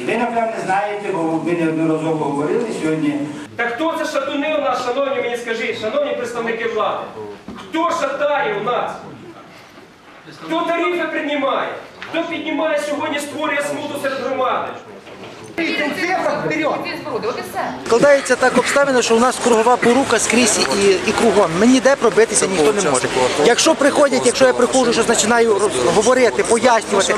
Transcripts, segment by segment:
І ви, напевне, знаєте, бо ви неодноразово говорили сьогодні. Та хто це шатуни у нас, шановні мені скажіть, шановні представники влади? Хто шатає у нас? Хто тарифи приймає? Хто піднімає сьогодні, створює смуту серед громади? От і все. Складається так обставини, що у нас кругова порука скрізь і, і кругом. Мені ніде пробитися ніхто не може. Якщо приходять, якщо я приходжу, щось починаю говорити, пояснювати,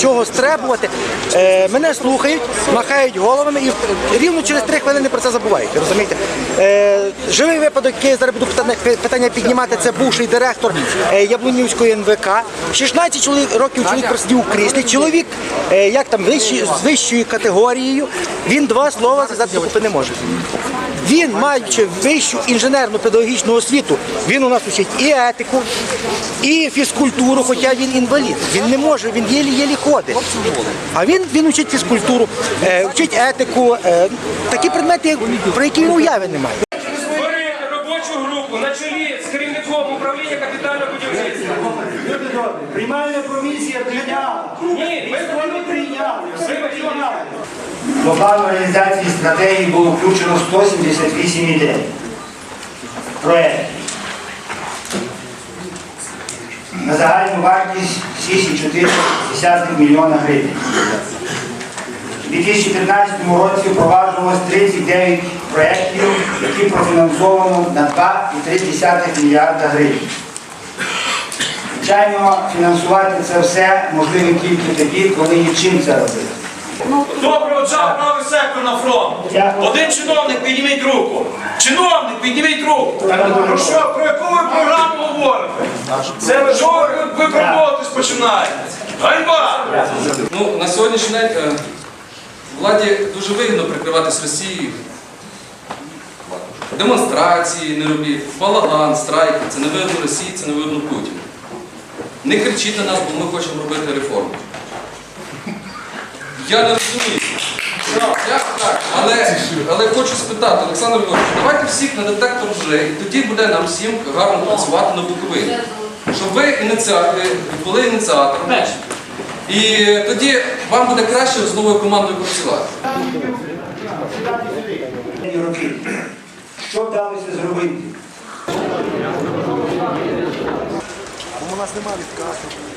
чогось требувати, е, мене слухають, махають головами і рівно через три хвилини про це забувають. Розумієте? Е, живий випадок, який я зараз буду питання, питання піднімати, це бувший директор е, Яблунівської НВК. 16 чоловік, років чоловік просидів у кріслі. Чоловік, е, як там, вищий, з вищою категорією, він два слова сказати купи не може. Він, маючи вищу інженерну педагогічну освіту, він у нас вчить і етику, і фізкультуру, хоча він інвалід. Він не може, він єлі-єлі ходить. А він, він вчить фізкультуру, е, вчить етику, е, такі предмети, про які він уяви не має. Створити робочу групу на чолі з керівником управління капітального будівництва. Приймальна комісія прийняла. Ні, ви До плану реалізації стратегії було включено 178 ідей. Проєктів. На загальну вартість 6,4 мільйона гривень. У 2015 році впроваджувалось 39 проєктів, які профінансовано на 2,3 мільярда гривень. Звичайно, фінансувати це все можливо тільки тоді, коли є чим це робити. Хто проводжав правий сектор на фронт? Дякую. Один чиновник, підніміть руку. Чиновник, підніміть руку. Про що, про яку ви програму говорите? Це ви випробовуватись починаєте? Ганьба! Ну, на сьогоднішній день е, владі дуже вигідно прикриватись Росією. Демонстрації не робіть, балаган, страйки. Це не видно Росії, це не видно Путіну. Не кричіть на нас, бо ми хочемо робити реформу. Я не розумію. Але, але хочу спитати, Олександр Львович, давайте всіх на детектор вже, і тоді буде нам всім гарно працювати на Буковині. Щоб ви ініціатори, були ініціатором. І тоді вам буде краще з новою командою працювати. Що вдалося зробити? У нас немає відказу.